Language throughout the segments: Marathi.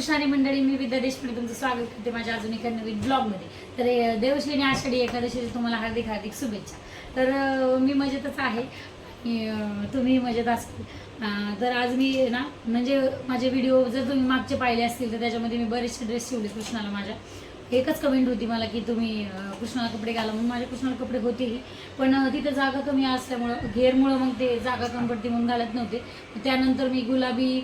कृष्णारी मंडळी मी विद्या देशपांडे तुमचं स्वागत करते माझ्या अजून एका नवीन ब्लॉगमध्ये तर हे आषाढी एकादशीची तुम्हाला हार्दिक हार्दिक शुभेच्छा. तर मी मजेतच आहे. तुम्ही मजेत असाल. तर आज मी ना म्हणजे माझे व्हिडिओ जर तुम्ही मागचे पाहिले असतील तर त्याच्यामध्ये मी बरेचसे ड्रेस शिवले कृष्णाला माझ्या. एकच कमेंट होती मला की तुम्ही कृष्णाला कपडे घाला. म्हणून माझ्या कृष्णाला कपडे होतेही पण तिथं जागा कमी असल्यामुळं घेरमुळं मग ते जागा कमी पडते म्हणून घालत नव्हते. त्यानंतर मी गुलाबी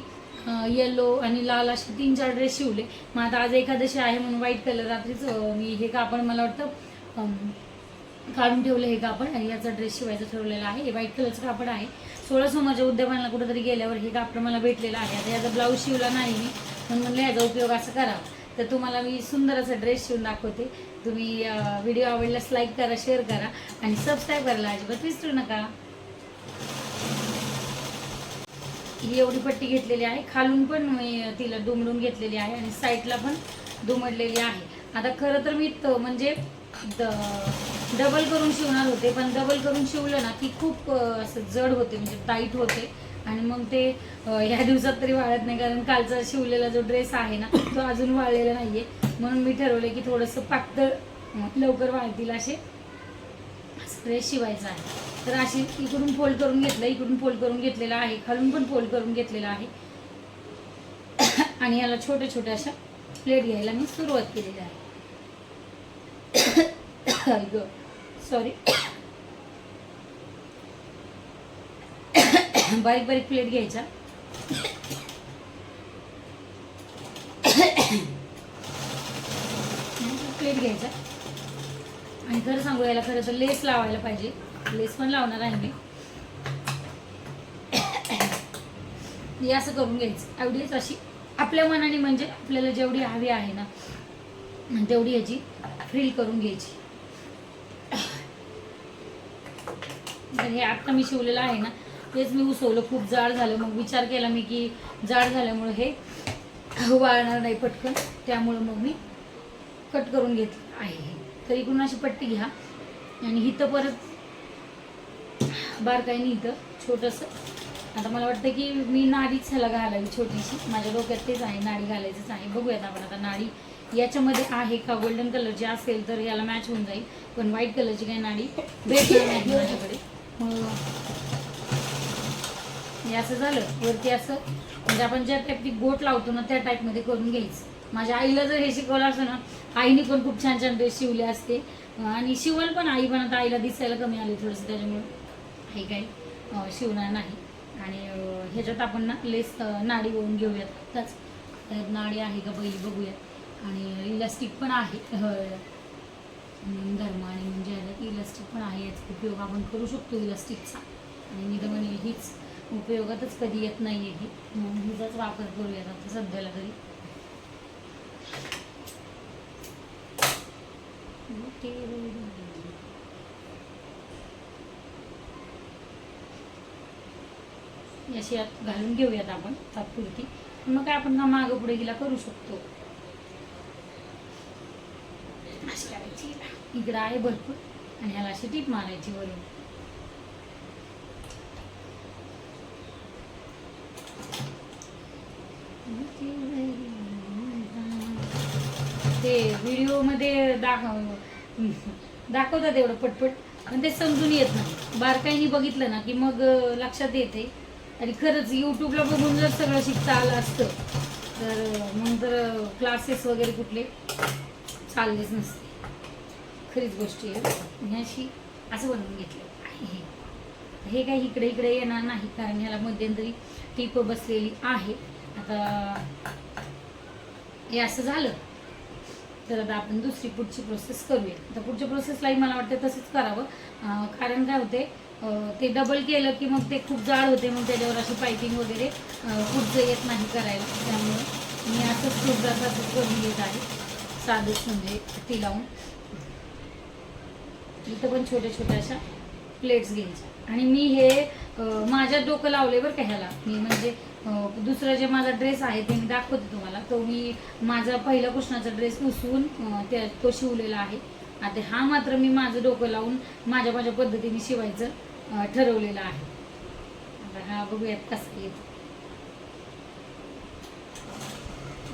येलो आणि लाल असे तीन चार ड्रेस शिवले. मग आता आज एकादशी आहे म्हणून व्हाईट कलर रात्रीच मी हे कापड मला वाटतं काढून ठेवलं हे कापड आणि याचा ड्रेस शिवायचं ठरवलेलं आहे. हे व्हाईट कलरचं कापड आहे. सोळा सोमाच्या उद्यापनाला कुठेतरी गेल्यावर हे कापड मला भेटलेलं आहे. आता याचा ब्लाऊज शिवला नाही मी म्हणून म्हणलं याचा उपयोग असं करा तर तुम्हाला मी सुंदर असा ड्रेस शिवून दाखवते. तुम्ही व्हिडिओ आवडल्यास लाईक करा शेअर करा आणि सबस्क्राईब करायला अजिबात विसरू नका. ही एवढी पट्टी घेतलेली आहे. खालून पण मी तिला दुमडून घेतलेली आहे आणि साईडला पण दुमडलेली आहे. आता खरं तर मी त- म्हणजे डबल करून शिवणार होते पण डबल करून शिवलं ना की खूप असं जड होते म्हणजे टाईट होते. आणि मग ते ह्या दिवसात तरी वाळत नाही कारण कालचा शिवलेला जो ड्रेस आहे ना तो अजून वाळलेला नाही आहे म्हणून मी ठरवले की थोडंसं पातळ लवकर वाळतील असे. ड्रेस शिवायचा आहे. तर अशी इकडून फोल्ड करून घेतलं इकडून फोल्ड करून घेतलेला आहे खालून पण फोल्ड करून घेतलेला आहे. आणि याला छोट्या छोट्या अशा प्लेट घ्यायला मी सुरुवात केलेली आहे. सॉरी बारीक बारीक प्लेट घ्यायच्या प्लेट घ्यायचा. जर खरं सांगू याला खरं तर लेस लावायला पाहिजे. लेस पण लावणार आहे मी. हे असं करून घ्यायचं. एवढीच अशी आपल्या मनाने म्हणजे आपल्याला जेवढी हवी आहे ना तेवढी याची फ्रील करून घ्यायची. तर हे आत्ता मी शिवलेलं आहे ना तेच मी उसवलं. खूप जाड झालं. मग विचार केला मी की जाड झाल्यामुळं हे वाळणार नाही पटकन. त्यामुळं मग मी कट करून घेतलं आहे हे. तर इकडून अशी पट्टी घ्या. आणि इथं परत बारकाईने इथं छोटंसं. आता मला वाटतं की मी नाडीच ह्याला घालावी छोटीशी. माझ्या डोक्यात तेच आहे नाडी घालायचंच आहे. बघूयात आपण आता नाडी याच्यामध्ये आहे का? गोल्डन कलरची असेल तर याला मॅच होऊन जाईल. पण व्हाईट कलरची काही नाडी भेटणार नाही माझ्याकडे. हे असं झालं. वरती असं म्हणजे आपण ज्या टाईपची गोट लावतो ना त्या टाईपमध्ये करून घ्यायचं. माझ्या आईला जर हे शिकवलं असतं ना आईने पण खूप छान छान ड्रेस शिवले असते. आणि शिवल पण आई पण आता आईला दिसायला कमी आले थोडंसं त्याच्यामुळे हे काही शिवणार नाही. आणि ह्याच्यात आपण ना लेस नाडी वळून घेऊयात. आत्ताच त्यात नाडी आहे का पहिली बघूयात. आणि इलास्टिक पण आहे. धर्म आणि म्हणजे इलास्टिक पण आहे याचा उपयोग आपण करू शकतो इलास्टिकचा आणि मी तर म्हणेल हीच उपयोगातच कधी येत नाही आहे ही हिचाच वापर करूयात आता सध्याला तरी. अशी आत घालून घेऊयात आपण तात्पुरती. मग काय आपण मागं पुढे हिला करू शकतो. अशी करायची. इकडं आहे भरपूर. आणि ह्याला अशी टीप मारायची वरून. ते व्हिडिओमध्ये दाखव दाखवतात एवढं पटपट. पण ते समजून येत नाही. बारकाईने बघितलं ना की मग लक्षात येते. आणि खरंच यूट्यूबला बघून जर सगळं शिकता आलं असतं तर मग तर क्लासेस वगैरे कुठले चाललेच नसते. खरीच गोष्टी आहे. ह्याशी असं बनवून घेतलं. आहे हे. हे काही इकडे इकडे येणार नाही कारण ह्याला मध्यंतरी टीप बसलेली आहे आता हे असं झालं. तर आता आपण दुसरी पुढची प्रोसेस करूया. तर पुढच्या प्रोसेसलाही मला वाटतं तसंच करावं. कारण काय होते ते डबल केलं की मग ते खूप जाड होते मग त्याच्यावर अशी पायपिंग वगैरे कुठचं पुढचं येत नाही करायला. त्यामुळे मी असंच खूप जास्त असंच करून घेत आहे. साधंच म्हणजे ती लावून. इथं पण छोट्या छोट्या अशा प्लेट्स घ्यायच्या. आणि मी हे माझ्या डोकं लावले बरं का ह्याला. मी म्हणजे दुसरा जे माझा ड्रेस आहे ते मी दाखवते तुम्हाला. तो मी माझा पहिला कृष्णाचा ड्रेस उसवून त्या तो शिवलेला आहे. आता हा मात्र मी माझं डोकं लावून माझ्या माझ्या पद्धतीने शिवायचं ठरवलेलं आहे. आता हा बघूयात कसं येत.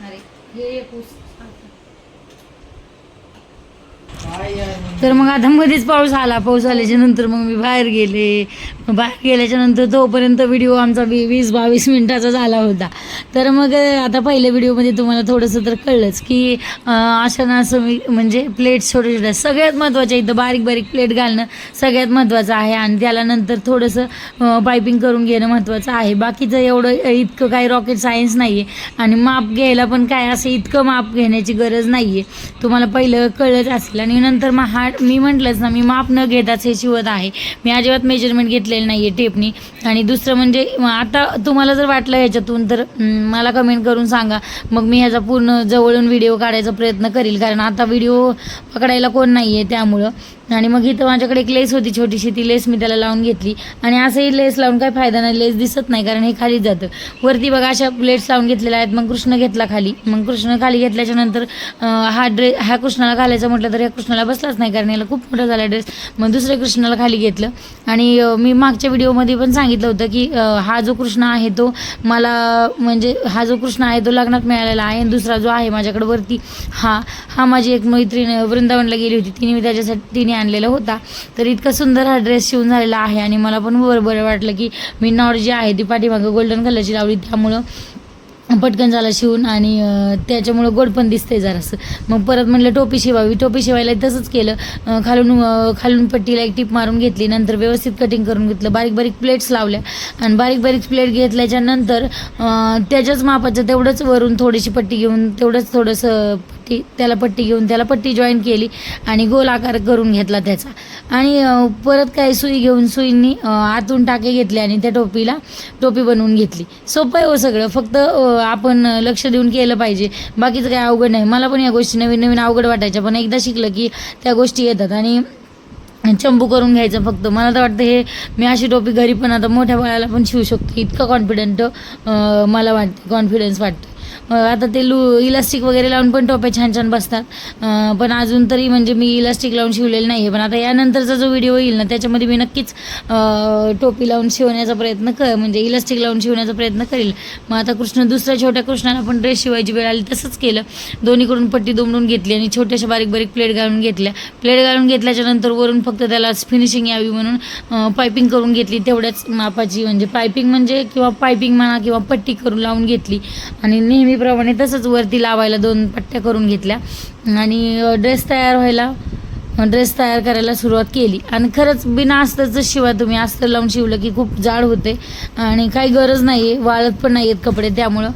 अरे हे एक ऊस तर मग आता मध्येच पाऊस आला. पाऊस आल्याच्यानंतर मग मी बाहेर गेले. बाहेर गेल्याच्यानंतर तोपर्यंत व्हिडिओ आमचा वी वीस बावीस मिनिटाचा झाला होता. तर मग आता पहिल्या व्हिडिओमध्ये तुम्हाला थोडंसं तर कळलंच की अं, असं ना असं मी म्हणजे प्लेट्स छोटे छोट्या सगळ्यात महत्त्वाच्या इथं बारीक बारीक प्लेट घालणं सगळ्यात महत्त्वाचं आहे. आणि त्याला नंतर थोडंसं पायपिंग करून घेणं महत्त्वाचं आहे. बाकीचं एवढं इतकं काही रॉकेट सायन्स नाही आहे आणि माप घ्यायला पण काय असं इतकं माप घेण्याची गरज नाही आहे तुम्हाला पहिलं कळलंच असेल. आणि नंतर मग हा मी म्हटलंच ना मी माप न घेताच हे शिवत आहे. मी अजिबात मेजरमेंट घेतलेलं नाही आहे टेपनी आणि दुसरं म्हणजे आता तुम्हाला जर वाटलं ह्याच्यातून तर मला कमेंट करून सांगा. मग मी ह्याचा पूर्ण जवळून व्हिडिओ काढायचा प्रयत्न करील. कारण आता व्हिडिओ पकडायला कोण नाही आहे त्यामुळं. आणि मग इथं माझ्याकडे एक लेस होती छोटीशी ती लेस मी त्याला लावून घेतली. आणि असंही लेस लावून काही फायदा नाही लेस दिसत नाही कारण हे खाली जातं. वरती बघा अशा प्लेट्स लावून घेतलेल्या आहेत. मग कृष्ण घेतला खाली. मग कृष्ण खाली घेतल्याच्या नंतर हा ड्रेस ह्या कृष्णाला घालायचं म्हटलं तर ह्या कृष्णाला बसलाच नाही कारण याला खूप मोठा झाला ड्रेस मग दुसऱ्या कृष्णाला खाली घेतलं. आणि मी मागच्या व्हिडिओमध्ये पण सांगितलं होतं की हा जो कृष्ण आहे तो मला म्हणजे हा जो कृष्ण आहे तो लग्नात मिळालेला आहे. आणि दुसरा जो आहे माझ्याकडे वरती हा हा माझी एक मैत्रीण वृंदावनला गेली होती. तिने मी त्याच्यासाठी तिने आणलेला होता. तर इतका सुंदर हा ड्रेस शिवून झालेला आहे आणि मला पण बरं बरं वाटलं की मी नॉट जी आहे ती पाठीमागं गोल्डन कलरची लावली. त्यामुळं पटकन झाला शिवून आणि त्याच्यामुळं गोड पण दिसतंय जरासं. मग परत म्हणलं टोपी शिवावी. टोपी शिवायला तसंच केलं. खालून खालून पट्टीला एक टिप मारून घेतली. नंतर व्यवस्थित कटिंग करून घेतलं. बारीक बारीक प्लेट्स लावल्या. आणि बारीक बारीक प्लेट घेतल्याच्या नंतर त्याच्याच मापाचं तेवढंच वरून थोडीशी पट्टी घेऊन तेवढंच थोडंसं पट्टी त्याला पट्टी घेऊन त्याला पट्टी जॉईन केली आणि गोल आकार करून घेतला त्याचा. आणि परत काय सुई घेऊन सुईंनी आतून टाके घेतले आणि त्या टोपीला टोपी बनवून घेतली. सोपं आहे हो सगळं. फक्त आपण लक्ष देऊन केलं पाहिजे. बाकीचं काय अवघड नाही. मला पण या गोष्टी नवीन नवीन अवघड वाटायच्या पण एकदा शिकलं की त्या गोष्टी येतात. आणि चंबू करून घ्यायचं फक्त. मला तर वाटतं हे मी अशी टोपी घरी पण आता मोठ्या बाळाला पण शिवू शकतो. इतकं कॉन्फिडंट मला वाटतं कॉन्फिडन्स वाटतं. आता ते लू इलास्टिक वगैरे लावून पण टोप्या छान छान बसतात. पण अजून तरी म्हणजे मी इलास्टिक लावून शिवलेलं नाही आहे पण आता यानंतरचा जो व्हिडिओ येईल ना त्याच्यामध्ये मी नक्कीच टोपी लावून शिवण्याचा प्रयत्न कर म्हणजे इलास्टिक लावून शिवण्याचा प्रयत्न करेल. मग आता कृष्ण दुसऱ्या छोट्या कृष्णाला पण ड्रेस शिवायची वेळ आली तसंच केलं. दोन्हीकडून पट्टी दुमडून घेतली आणि छोट्याशा बारीक बारीक प्लेट घालून घेतल्या. प्लेट घालून घेतल्याच्या नंतर वरून फक्त त्याला फिनिशिंग यावी म्हणून पायपिंग करून घेतली. तेवढ्याच मापाची म्हणजे पायपिंग म्हणजे किंवा पायपिंग म्हणा किंवा पट्टी करून लावून घेतली. आणि नेहमी नेहमीप्रमाणे तसंच वरती लावायला दोन पट्ट्या करून घेतल्या. आणि ड्रेस तयार व्हायला ड्रेस तयार करायला सुरुवात केली. आणि खरंच बिना अस्तरचं शिवा तुम्ही अस्तर लावून शिवलं की खूप जाड होते. आणि काही गरज नाही आहे वाळत पण नाही आहेत कपडे त्यामुळं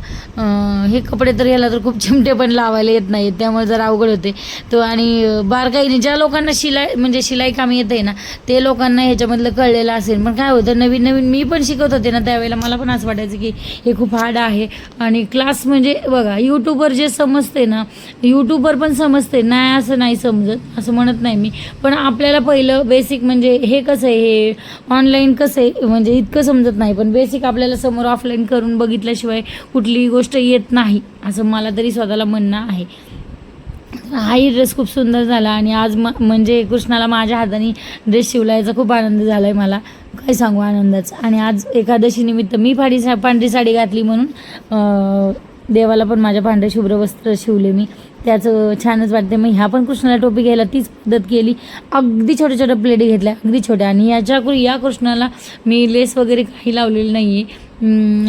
हे कपडे तर याला तर खूप चिमटे पण लावायला येत नाहीत त्यामुळे जरा अवघड होते. तो आणि बारकाईने ज्या लोकांना शिलाई म्हणजे शिलाई कामी येत आहे ना ते लोकांना ह्याच्यामधलं कळलेलं असेल. पण काय होतं नवीन नवीन मी पण शिकत होते ना त्यावेळेला मला पण असं वाटायचं की हे खूप हार्ड आहे. आणि क्लास म्हणजे बघा यूट्यूबवर जे समजते ना यूट्यूबवर पण समजते नाही असं नाही समजत असं म्हणत नाही नाही मी. पण आपल्याला पहिलं बेसिक म्हणजे हे कसं आहे हे ऑनलाईन कसं आहे म्हणजे इतकं समजत नाही. पण बेसिक आपल्याला समोर ऑफलाईन करून बघितल्याशिवाय कुठलीही गोष्ट येत नाही असं मला तरी स्वतःला म्हणणं आहे. हाही ड्रेस खूप सुंदर झाला आणि आज म म्हणजे कृष्णाला माझ्या हाताने ड्रेस शिवलायचा खूप आनंद झाला आहे मला. काय सांगू आनंदाचा? आणि आज एकादशी निमित्त मी फाडी सा पांढरी साडी घातली म्हणून देवाला पण माझ्या पांढरे शुभ्र वस्त्र शिवले मी. त्याचं छानच वाटते मग ह्या पण कृष्णाला टोपी घ्यायला तीच पद्धत केली. अगदी छोट्या छोट्या प्लेट घेतल्या अगदी छोट्या. आणि याच्या या कृष्णाला मी लेस वगैरे काही लावलेली नाही आहे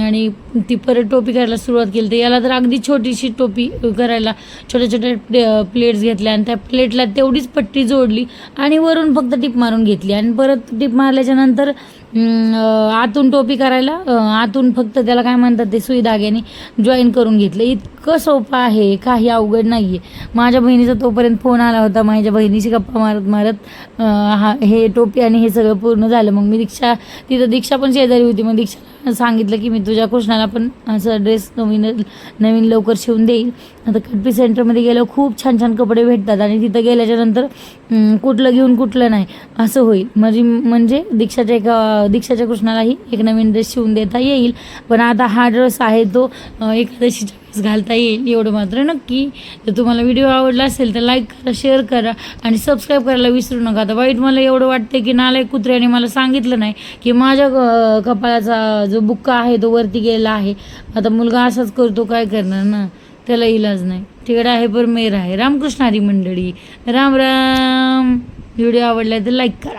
आणि ती परत टोपी करायला सुरुवात केली. तर याला तर अगदी छोटीशी टोपी करायला छोट्या छोट्या प्लेट्स घेतल्या. आणि त्या प्लेटला तेवढीच पट्टी जोडली आणि वरून फक्त टिप मारून घेतली. आणि परत टिप मारल्याच्या नंतर आतून टोपी करायला आतून फक्त त्याला काय म्हणतात ते सुई धाग्याने जॉईन करून घेतलं. इतकं सोपं आहे काही अवघड नाही आहे माझ्या बहिणीचा तोपर्यंत फोन आला होता माझ्या बहिणीशी गप्पा मारत मारत हा हे टोपी आणि हे सगळं पूर्ण झालं. मग मी दीक्षा तिथं दीक्षा पण शेजारी होती मग दीक्षा सांगितलं की मी तुझ्या कृष्णाला पण असं ड्रेस नवीन नवीन लवकर शिवून देईल. आता कटपी सेंटरमध्ये गेल्यावर खूप छान छान कपडे भेटतात आणि तिथं गेल्याच्यानंतर कुठलं घेऊन कुठलं नाही असं होईल. म्हणजे म्हणजे दीक्षाच्या एका दीक्षाच्या कृष्णालाही एक नवीन ड्रेस शिवून देता येईल. पण आता हा ड्रेस आहे तो एकादशीच्या घालता येईल एवढं मात्र नक्की. जर तुम्हाला व्हिडिओ आवडला असेल तर लाईक करा शेअर करा आणि सबस्क्राईब करायला विसरू नका. आता वाईट मला एवढं वाटतं की नालाय कुत्र्याने मला सांगितलं नाही की माझ्या कपाळाचा जो बुक्का आहे तो वरती गेलेला आहे. आता मुलगा असाच करतो काय करणार ना? त्याला इलाज नाही. तिकडे आहे पर मेर आहे. रामकृष्ण हरी मंडळी. राम राम. व्हिडिओ आवडला तर लाईक करा.